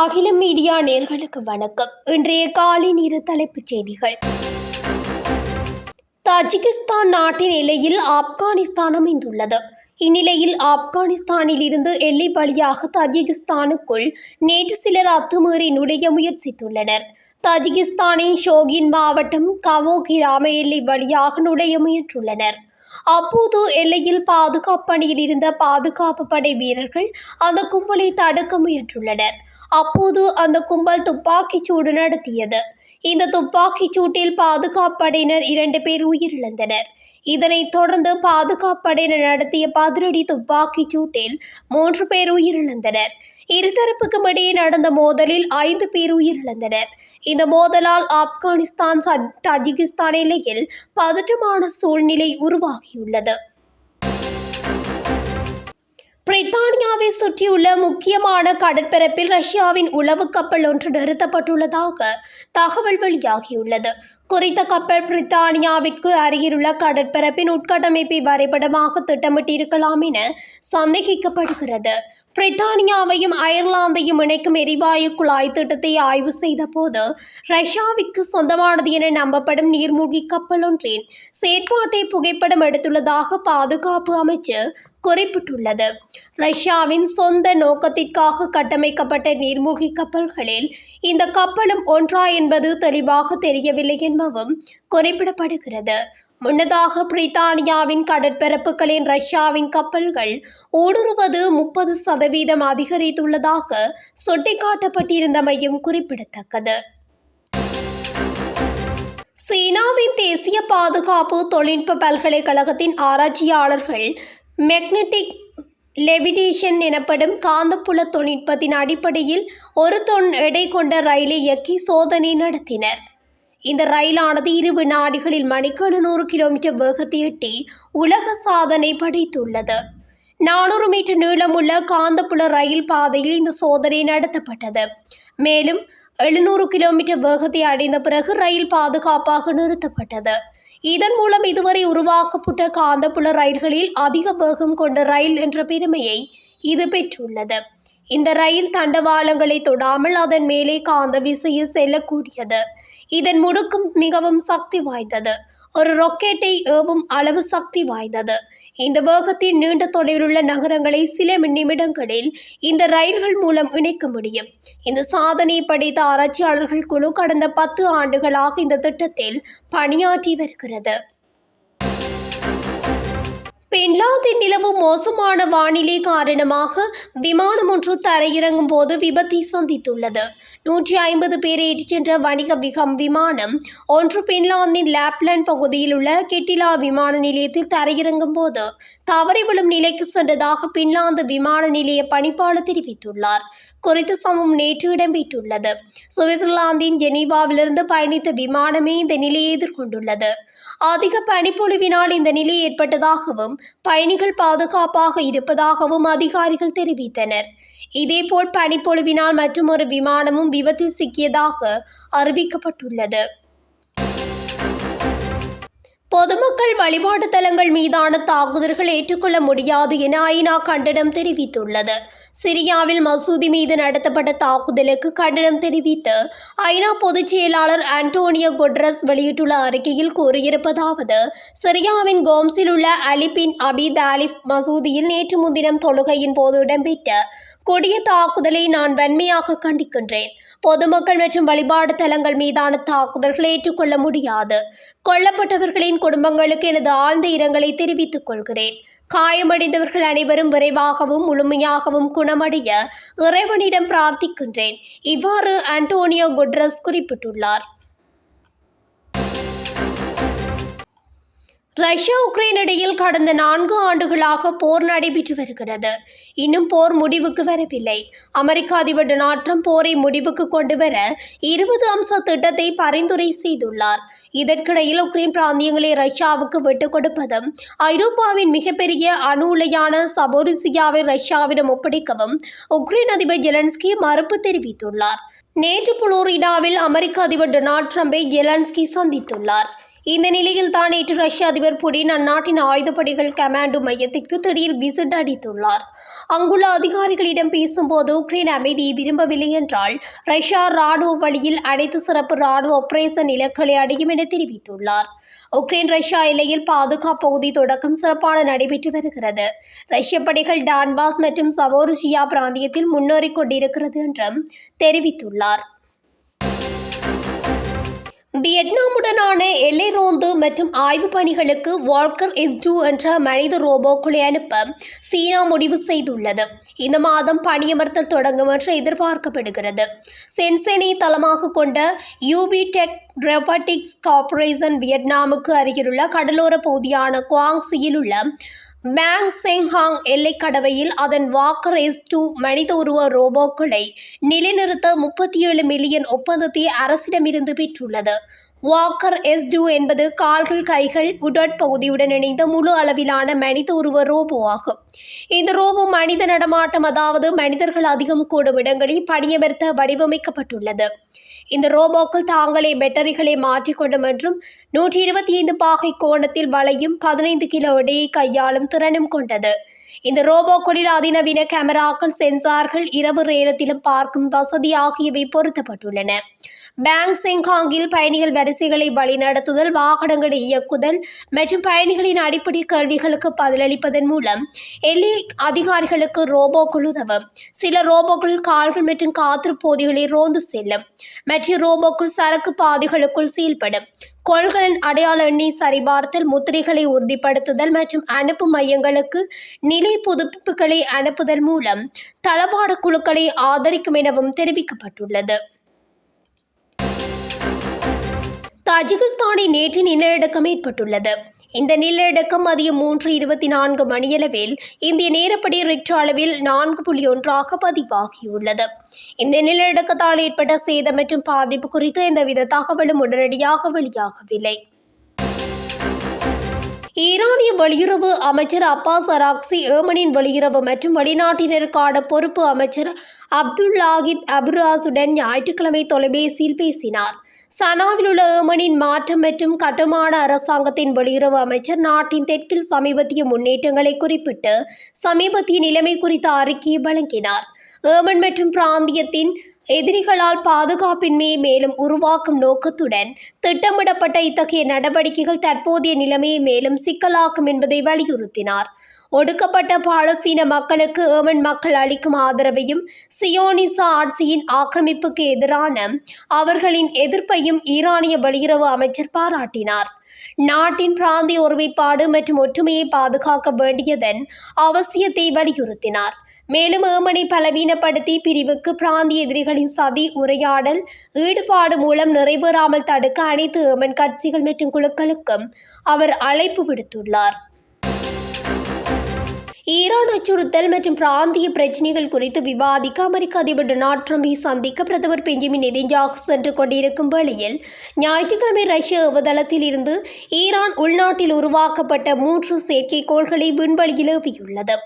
அகில மீடியா நேர்களுக்கு வணக்கம். இன்றைய காலை நேர தலைப்புச் செய்திகள். தஜிகிஸ்தான் நாட்டின் எல்லையில் ஆப்கானிஸ்தான் அமைந்துள்ளது இந்நிலையில் ஆப்கானிஸ்தானில் இருந்து எல்லை வழியாக தஜிகிஸ்தானுக்குள் நேற்று சிலர் அத்துமீறி நுழைய முயற்சித்துள்ளனர். தஜிகிஸ்தானின் ஷோகின் மாவட்டம் கவோ கிராம எல்லை வழியாக நுழைய முயன்றுள்ளனர். அப்போது எல்லையில் பாதுகாப்பு பணியில் இருந்த பாதுகாப்பு படை வீரர்கள் அந்த கும்பலை தடுக்க முயன்றுள்ளனர். அப்போது அந்த கும்பல் துப்பாக்கிச் சூடு நடத்தியது. இந்த துப்பாக்கிச் சூட்டில் பாதுகாப்பு படையினர் இரண்டு பேர் உயிரிழந்தனர். இதனைத் தொடர்ந்து பாதுகாப்பு படையினர் நடத்திய பதிலடி துப்பாக்கிச் சூட்டில் மூன்று பேர் உயிரிழந்தனர். இருதரப்புக்கும் இடையே நடந்த மோதலில் ஐந்து பேர் உயிரிழந்தனர். இந்த மோதலால் ஆப்கானிஸ்தான் தஜிகிஸ்தான் எல்லையில் பதற்றமான சூழ்நிலை உருவாகியுள்ளது. பிரித்தானியாவை சுற்றியுள்ள முக்கியமான கடற்பரப்பில் ரஷ்யாவின் உளவு கப்பல் ஒன்று நிறுத்தப்பட்டுள்ளதாக தகவல் வெளியாகியுள்ளது. குறித்த கப்பல் பிரித்தானியாவிற்கு அருகிலுள்ள கடற்பரப்பின் உட்கட்டமைப்பை வரைபடமாக திட்டமிட்டிருக்கலாம் என சந்தேகிக்கப்படுகிறது. பிரித்தானியாவையும் அயர்லாந்தையும் இணைக்கும் எரிவாயு குழாய் திட்டத்தை ஆய்வு செய்தபோது ரஷ்யாவிற்கு சொந்தமானது என நம்பப்படும் நீர்மூழ்கி கப்பல் ஒன்றின் செயற்பாட்டை புகைப்படம் எடுத்துள்ளதாக பாதுகாப்பு அமைச்சு குறிப்பிட்டுள்ளது. ரஷ்யாவின் சொந்த நோக்கத்திற்காக கட்டமைக்கப்பட்ட நீர்மூழ்கி கப்பல்களில் இந்த கப்பலும் ஒன்றா என்பது தெளிவாக தெரியவில்லை என்பதும் குறிப்பிடப்படுகிறது. முன்னதாக பிரித்தானியாவின் கடற்பரப்புகளின் ரஷ்யாவின் கப்பல்கள் ஊடுருவது முப்பது சதவீதம் அதிகரித்துள்ளதாக சுட்டிக்காட்டப்பட்டிருந்தமையும் குறிப்பிடத்தக்கது. சீனாவின் தேசிய பாதுகாப்பு தொழில்நுட்ப பல்கலைக்கழகத்தின் ஆராய்ச்சியாளர்கள் மெக்னெட்டிக் லெவிடேஷன் எனப்படும் காந்தப்புல தொழில்நுட்பத்தின் அடிப்படையில் ஒரு தொன் எடை கொண்ட ரயிலை இயக்கி சோதனை நடத்தினர். இந்த ரயிலானது இரு வினாடிகளில் மணிக்கு நூறு கிலோமீட்டர் வேகத்தை எட்டி உலக சாதனை படைத்துள்ளது. நானூறு மீட்டர் நீளமுள்ள காந்தப்புல ரயில் பாதையில் இந்த சோதனை நடத்தப்பட்டது. மேலும் எழுநூறு கிலோமீட்டர் வேகத்தை அடைந்த பிறகு ரயில் பாதுகாப்பாக நிறுத்தப்பட்டது. இதன் மூலம் இதுவரை உருவாக்கப்பட்ட காந்தப்புல ரயில்களில் அதிக வேகம் கொண்ட ரயில் என்ற பெருமையை இது பெற்றுள்ளது. இந்த ரயில் தண்டவாளங்களை தொடாமல் அதன் மேலே காந்த விசையில் செல்லக்கூடியது. இதன் முடுக்கம் மிகவும் சக்தி வாய்ந்தது. ஒரு ராக்கெட்டை ஏவும் அளவு சக்தி வாய்ந்தது. இந்த வேகத்தின் நீண்ட தொலைவிலுள்ள நகரங்களை சில நிமிடங்களில் இந்த ரயில்கள் மூலம் இணைக்க முடியும். இந்த சாதனை படைத்த ஆராய்ச்சியாளர்கள் குழு கடந்த பத்து ஆண்டுகளாக இந்த திட்டத்தில் பணியாற்றி வருகிறது. பின்லாந்தின் நிலவும் மோசமான வானிலை காரணமாக விமானம் ஒன்று தரையிறங்கும் போது விபத்தை சந்தித்துள்ளது. நூற்றி ஐம்பது பேரை ஏற்றிச் சென்ற வணிக விகம் விமானம் ஒன்று பின்லாந்தின் லேப்லாண்ட் பகுதியில் உள்ள கெட்டிலா விமான நிலையத்தில் தரையிறங்கும் போது தவறி விழும் நிலைக்கு சென்றதாக பின்லாந்து விமான நிலைய பணிப்பாளர் தெரிவித்துள்ளார். குறித்த சம்பவம் நேற்று இடம்பெற்றுள்ளது. சுவிட்சர்லாந்தின் ஜெனீவாவிலிருந்து பயணித்த விமானமே இந்த நிலையை எதிர்கொண்டுள்ளது. அதிக பனிப்பொழிவினால் இந்த நிலை ஏற்பட்டதாகவும் பயணிகள் பாதுகாப்பாக இருப்பதாகவும் அதிகாரிகள் தெரிவித்தனர். இதேபோல் பனிப்பொழிவினால் மற்றொரு விமானமும் விபத்தில் சிக்கியதாக அறிவிக்கப்பட்டுள்ளது. பொதுமக்கள் வழிபாட்டு தலங்கள் மீதான தாக்குதல்கள் ஏற்றுக்கொள்ள முடியாது என ஐநா கண்டனம் தெரிவித்துள்ளது. சிரியாவில் மசூதி மீது நடத்தப்பட்ட தாக்குதலுக்கு கண்டனம் தெரிவித்து ஐநா பொதுச் செயலாளர் ஆண்டோனியோ குட்ரஸ் வெளியிட்டுள்ள அறிக்கையில் கூறியிருப்பதாவது சிரியாவின் கோம்ஸில் உள்ள அலிபின் அபித் அலிஃப் மசூதியில் நேற்று முன்தினம் தொழுகையின் போது இடம்பெற்ற கொடிய தாக்குதலை நான் வன்மையாக கண்டிக்கின்றேன். பொதுமக்கள் மற்றும் வழிபாடு தலங்கள் மீதான தாக்குதல்களை ஏற்றுக்கொள்ள முடியாது. கொல்லப்பட்டவர்களின் குடும்பங்களுக்கு எனது ஆழ்ந்த இரங்கலை தெரிவித்துக் கொள்கிறேன். காயமடைந்தவர்கள் அனைவரும் விரைவாகவும் முழுமையாகவும் குணமடைய இறைவனிடம் பிரார்த்திக்கின்றேன். இவ்வாறு அன்டோனியோ குட்ரஸ் குறிப்பிட்டுள்ளார். ரஷ்யா உக்ரைன் இடையில் கடந்த நான்கு ஆண்டுகளாக போர் நடைபெற்று வருகிறது. இன்னும் போர் முடிவுக்கு வரவில்லை. அமெரிக்க அதிபர் டொனால்ட் ட்ரம்ப் போரை முடிவுக்கு கொண்டு வர இருபது அம்ச திட்டத்தை பரிந்துரை செய்துள்ளார். இதற்கிடையில் உக்ரைன் பிராந்தியங்களை ரஷ்யாவுக்கு விட்டுக் கொடுப்பதும் ஐரோப்பாவின் மிகப்பெரிய அணு உலையான சபோரிசியாவை ரஷ்யாவிடம் ஒப்படைக்கவும் உக்ரைன் அதிபர் ஜெலன்ஸ்கி மறுப்பு தெரிவித்துள்ளார். நேற்று புளோரிடாவில் அமெரிக்க அதிபர் டொனால்ட் ட்ரம்பை ஜெலன்ஸ்கி சந்தித்துள்ளார். இந்த நிலையில் தான் நேற்று ரஷ்ய அதிபர் புடின் அந்நாட்டின் ஆயுதப்படைகள் கமாண்டோ மையத்திற்கு திடீர் விசிட் அடித்துள்ளார். அங்குள்ள அதிகாரிகளிடம் பேசும்போது உக்ரைன் அமைதியை விரும்பவில்லை என்றால் ரஷ்யா ராணுவ வழியில் அனைத்து சிறப்பு ராணுவ ஆபரேஷன் இலக்களை அடையும் என தெரிவித்துள்ளார். உக்ரைன் ரஷ்யா எல்லையில் பாதுகாப்பு பகுதி தொடக்கம் சிறப்பான நடைபெற்று வருகிறது. ரஷ்ய படைகள் டான்பாஸ் மற்றும் சவோரிஷியா பிராந்தியத்தில் முன்னேறிக் கொண்டிருக்கிறது என்றும் தெரிவித்துள்ளார். வியட்நாமுடனான எல்லை ரோந்து மற்றும் ஆய்வுப் பணிகளுக்கு வால்கர் எஸ் டூ என்ற மனித ரோபோக்களை அனுப்ப சீனா முடிவு செய்துள்ளது. இந்த மாதம் பணியமர்த்தல் தொடங்கும் என்று எதிர்பார்க்கப்படுகிறது. சென்செனை தளமாக கொண்ட யூபி டெக் ரொபோட்டிக்ஸ் கார்ப்பரேஷன் வியட்நாமுக்கு அருகிலுள்ள கடலோர பகுதியான குவாங்சியில் உள்ள பேங் செங்ஹாங் எல்லைக்கடவையில் அதன் வாக்கர் டூ மனித உருவ ரோபோக்களை நிலைநிறுத்த முப்பத்தி ஏழு மில்லியன் ஒப்பந்தத்தை அரசிடமிருந்து பெற்றுள்ளது. வாக்கர் எஸ் டூ என்பது கால்கள் கைகள் உடற்பகுதியுடன் இணைந்த முழு அளவிலான மனித உருவ ரோபோ ஆகும். இந்த ரோபோ மனித நடமாட்டம் அதாவது மனிதர்கள் அதிகம் கூடும் இடங்களில் பணியமர்த்த வடிவமைக்கப்பட்டுள்ளது. இந்த ரோபோக்கள் தாங்களே பேட்டரிகளை மாற்றிக்கொள்ளும் என்றும் நூற்றி இருபத்தி ஐந்து பாகை கோணத்தில் வளையும் பதினைந்து கிலோ எடையை கையாளும் திறனும் கொண்டது. இந்த ரோபோக்களில் அதிநவீன கேமராக்கள் சென்சார்கள் இரவு நேரத்திலும் பார்க்கும் வசதி ஆகியவை பொருத்தப்பட்டுள்ளன. பேங் செங்காங்கில் பயணிகள் வரிசைகளை வழிநடத்துதல் வாகனங்களை இயக்குதல் மற்றும் பயணிகளின் அடிப்படை கேள்விகளுக்கு பதிலளிப்பதன் மூலம் எல்லை அதிகாரிகளுக்கு ரோபோக்கள் உதவும். சில ரோபோக்கள் கால்கள் மற்றும் காத்திருப்போதிகளில் ரோந்து செல்லும். மற்ற ரோபோக்கள் சரக்கு பாதைகளுக்குள் செயல்படும். கொள்களின் அடையாள எண்ணை சரிபார்த்தல் முத்திரைகளை உறுதிப்படுத்துதல் மற்றும் அனுப்பும் மையங்களுக்கு நிலை புதுப்பிப்புகளை அனுப்புதல் மூலம் தளபாட குழுக்களை ஆதரிக்கும் எனவும் தெரிவிக்கப்பட்டுள்ளது. தஜிகிஸ்தானில் நேற்று நிலநடுக்கம் ஏற்பட்டுள்ளது. இந்த நிலநடுக்கம் மதியம் மூன்று இருபத்தி நான்கு மணியளவில் இந்திய நேரப்படி ரிக்டர் அளவில் நான்கு புள்ளி ஒன்றாக பதிவாகியுள்ளது. இந்த நிலநடுக்கத்தால் ஏற்பட்ட சேதம் மற்றும் பாதிப்பு குறித்து எந்தவித தகவலும் உடனடியாக வெளியாகவில்லை. ஈரானிய வெளியுறவு அமைச்சர் அப்பாஸ் அராக்சி ஏமனின் வெளியுறவு மற்றும் வெளிநாட்டினருக்கான பொறுப்பு அமைச்சர் அப்துல்லாஹித் அபுராசுடன் ஞாயிற்றுக்கிழமை தொலைபேசியில் பேசினார். சனாவில் உள்ள ஏமனின் மாற்றம் மற்றும் கட்டுமான அரசாங்கத்தின் வெளியுறவு அமைச்சர் நாட்டின் தெற்கில் சமீபத்திய முன்னேற்றங்களை குறிப்பிட்டு சமீபத்திய நிலைமை குறித்த அறிக்கையை வழங்கினார். ஏமன் மற்றும் பிராந்தியத்தின் எதிரிகளால் பாதுகாப்பின்மையை மேலும் உருவாக்கும் நோக்கத்துடன் திட்டமிடப்பட்ட இத்தகைய நடவடிக்கைகள் தற்போதைய நிலைமையை மேலும் சிக்கலாக்கும் என்பதை வலியுறுத்தினார். ஒடுக்கப்பட்ட பாலஸ்தீன மக்களுக்கு ஏமன் மக்கள் அளிக்கும் ஆதரவையும் சியோனிச ஆட்சியின் ஆக்கிரமிப்புக்கு எதிரான அவர்களின் எதிர்ப்பையும் ஈரானிய வெளியுறவு அமைச்சர் பாராட்டினார். நாட்டின் பிராந்திய ஒருமைப்பாடு மற்றும் ஒற்றுமையை பாதுகாக்க வேண்டியதன் அவசியத்தை வலியுறுத்தினார். மேலும் ஏமனை பலவீனப்படுத்தி பிரிவுக்கு பிராந்திய எதிரிகளின் சதி உரையாடல் ஈடுபாடு மூலம் நிறைவேறாமல் தடுக்க அனைத்து ஏமன் கட்சிகள் மற்றும் குழுக்களுக்கும் அவர் அழைப்பு விடுத்துள்ளார். ஈரான் அச்சுறுத்தல் மற்றும் பிராந்திய பிரச்சினைகள் குறித்து விவாதிக்க அமெரிக்க அதிபர் டொனால்ட் ட்ரம்பை சந்திக்க பிரதமர் பெஞ்சமின் நெதின்ஜாகு சென்று கொண்டிருக்கும் வேளையில் ஞாயிற்றுக்கிழமை ரஷ்ய ஏவுதளத்தில் இருந்து ஈரான் உள்நாட்டில் உருவாக்கப்பட்ட மூன்று செயற்கைக்கோள்களை விண்வெளியில் ஏவியுள்ளது.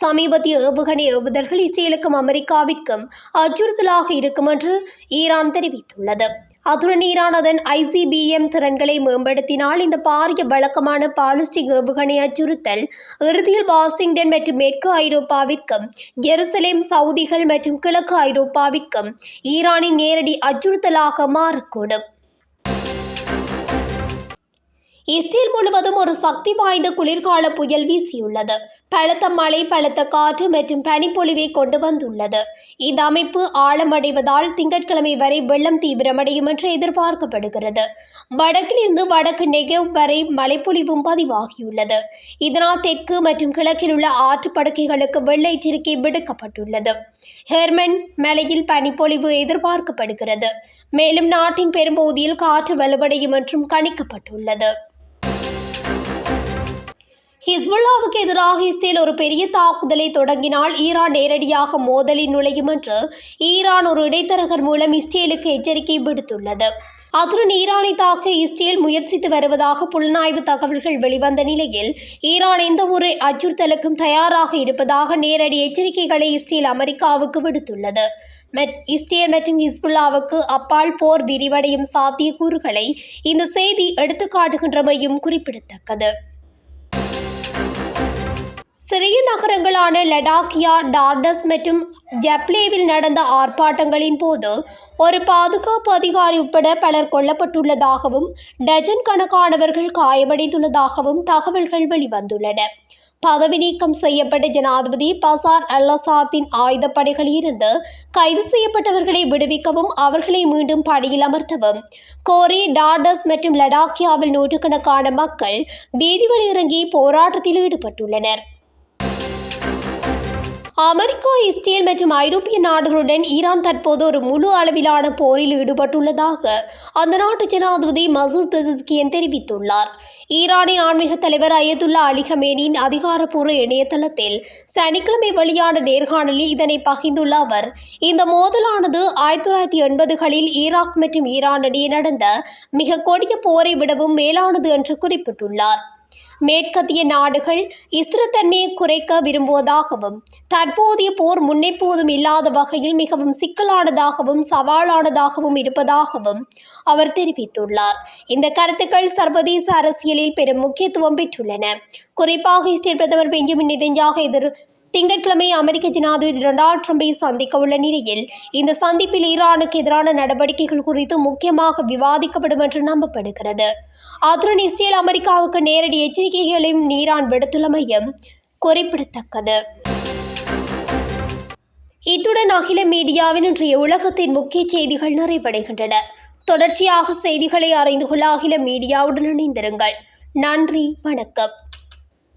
சமீபத்திய ஏவுகணை ஏவுதல்கள் இஸ்ரேலுக்கும் அமெரிக்காவிற்கும் அச்சுறுத்தலாக இருக்கும் என்று ஈரான் தெரிவித்துள்ளது. அத்துடன் ஐசிபிஎம் திறன்களை மேம்படுத்தினால் இந்த பாரிய வழக்கமான பாலிஸ்டிக் ஏவுகணை அச்சுறுத்தல் இறுதியில் வாஷிங்டன் மற்றும் மேற்கு ஐரோப்பாவிற்கும் ஜெருசலேம் சவுதிகள் மற்றும் கிழக்கு ஐரோப்பாவிற்கும் ஈரானின் நேரடி அச்சுறுத்தலாக மாறக்கூடும். இஸ்ரேல் முழுவதும் ஒரு சக்தி வாய்ந்த குளிர்கால புயல் வீசியுள்ளது. பலத்த மழை பலத்த காற்று மற்றும் பனிப்பொழிவை கொண்டு வந்துள்ளது. இந்த அமைப்பு ஆழமடைவதால் திங்கட்கிழமை வரை வெள்ளம் தீவிரமடையும் என்று எதிர்பார்க்கப்படுகிறது. வடக்கிலிருந்து வடக்கு நெகவ் வரை மழைப்பொழிவும் பதிவாகியுள்ளது. இதனால் தெற்கு மற்றும் கிழக்கில் உள்ள ஆற்றுப்படுக்கைகளுக்கு வெள்ள எச்சரிக்கை விடுக்கப்பட்டுள்ளது. ஹெர்மன் மலையில் பனிப்பொழிவு எதிர்பார்க்கப்படுகிறது. மேலும் நாட்டின் பெரும்பகுதியில் காற்று வலுவடையும் என்றும் கணிக்கப்பட்டுள்ளது. ஹிஸ்புல்லாவுக்கு எதிராக இஸ்ரேல் ஒரு பெரிய தாக்குதலை தொடங்கினால் ஈரான் நேரடியாக மோதலில் நுழையும் என்று ஈரான் ஒரு இடைத்தரகர் மூலம் இஸ்ரேலுக்கு எச்சரிக்கை விடுத்துள்ளது. அத்துடன் ஈரானை தாக்க இஸ்ரேல் முயற்சித்து வருவதாக புலனாய்வு தகவல்கள் வெளிவந்த நிலையில் ஈரான் எந்த ஒரு அச்சுறுத்தலுக்கும் தயாராக இருப்பதாக நேரடி எச்சரிக்கைகளை இஸ்ரேல் அமெரிக்காவுக்கு விடுத்துள்ளது. மெட் இஸ்ரேல் மற்றும் ஹிஸ்புல்லாவுக்கு அப்பால் போர் விரிவடையும் சாத்தியக்கூறுகளை இந்த செய்தி எடுத்துக்காட்டுகின்றமையும் குறிப்பிடத்தக்கது. சிறிய நகரங்களான லடாக்கியா டார்டஸ் மற்றும் ஜப்லேவில் நடந்த ஆர்ப்பாட்டங்களின் போது ஒரு பாதுகாப்பு அதிகாரி உட்பட பலர் கொல்லப்பட்டுள்ளதாகவும் டஜன் கணக்கானவர்கள் காயமடைந்துள்ளதாகவும் தகவல்கள் வெளிவந்துள்ளன. பதவி நீக்கம் செய்யப்பட்ட ஜனாதிபதி பசார் அல்லசாத்தின் ஆயுதப்படைகளில் இருந்து கைது செய்யப்பட்டவர்களை விடுவிக்கவும் அவர்களை மீண்டும் பணியில் அமர்த்தவும். கோரி டார்டஸ் மற்றும் லடாக்கியாவில் நூற்றுக்கணக்கான மக்கள் வீதிகளில் இறங்கி போராட்டத்தில் ஈடுபட்டுள்ளனர். அமெரிக்கா இஸ்ரேல் மற்றும் ஐரோப்பிய நாடுகளுடன் ஈரான் தற்போது ஒரு முழு அளவிலான போரில் ஈடுபட்டுள்ளதாக அந்த நாட்டு ஜனாதிபதி மசூத் பெசிஸ்கியன் தெரிவித்துள்ளார். ஈரானின் ஆன்மீக தலைவர் அயதுல்லா அலி ஹமேனியின் அதிகாரப்பூர்வ இணையதளத்தில் சனிக்கிழமை வெளியான நேர்காணலில் இதனை பகிர்ந்துள்ள அவர் இந்த மோதலானது ஆயிரத்தி தொள்ளாயிரத்தி எண்பதுகளில் ஈராக் மற்றும் ஈரான் இடையே நடந்த மிக கொடிய போரை விடவும் மேலானது என்று குறிப்பிட்டுள்ளார். மேற்கத்திய நாடுகள் இஸ்திரத்தன்மையை குறைக்க விரும்புவதாகவும் தற்போதைய போர் முன்னெப்போதும் இல்லாத வகையில் மிகவும் சிக்கலானதாகவும் சவாலானதாகவும் இருப்பதாகவும் அவர் தெரிவித்துள்ளார். இந்த கருத்துக்கள் சர்வதேச அரசியலில் பெரும் முக்கியத்துவம் பெற்றுள்ளன. குறிப்பாக இஸ்ரேல் பிரதமர் பெஞ்சமின் நெதன்யாகு எதிர் திங்கட்கிழமை அமெரிக்க ஜனாதிபதி டொனால்ட் ட்ரம்பை சந்திக்க உள்ள நிலையில் இந்த சந்திப்பில் ஈரானுக்கு எதிரான நடவடிக்கைகள் குறித்து முக்கியமாக விவாதிக்கப்படும் என்று நம்பப்படுகிறது. அத்துடன் இஸ்ரேல் அமெரிக்காவுக்கு நேரடி எச்சரிக்கைகளையும் ஈரான் விடுத்துள்ளமையும் குறிப்பிடத்தக்கது. இத்துடன் அகில மீடியாவின் இன்றைய உலகத்தின் முக்கிய செய்திகள் நிறைவடைகின்றன. தொடர்ச்சியாக செய்திகளை அறிந்து கொள்ள அகில மீடியாவுடன் இணைந்திருங்கள். நன்றி வணக்கம்.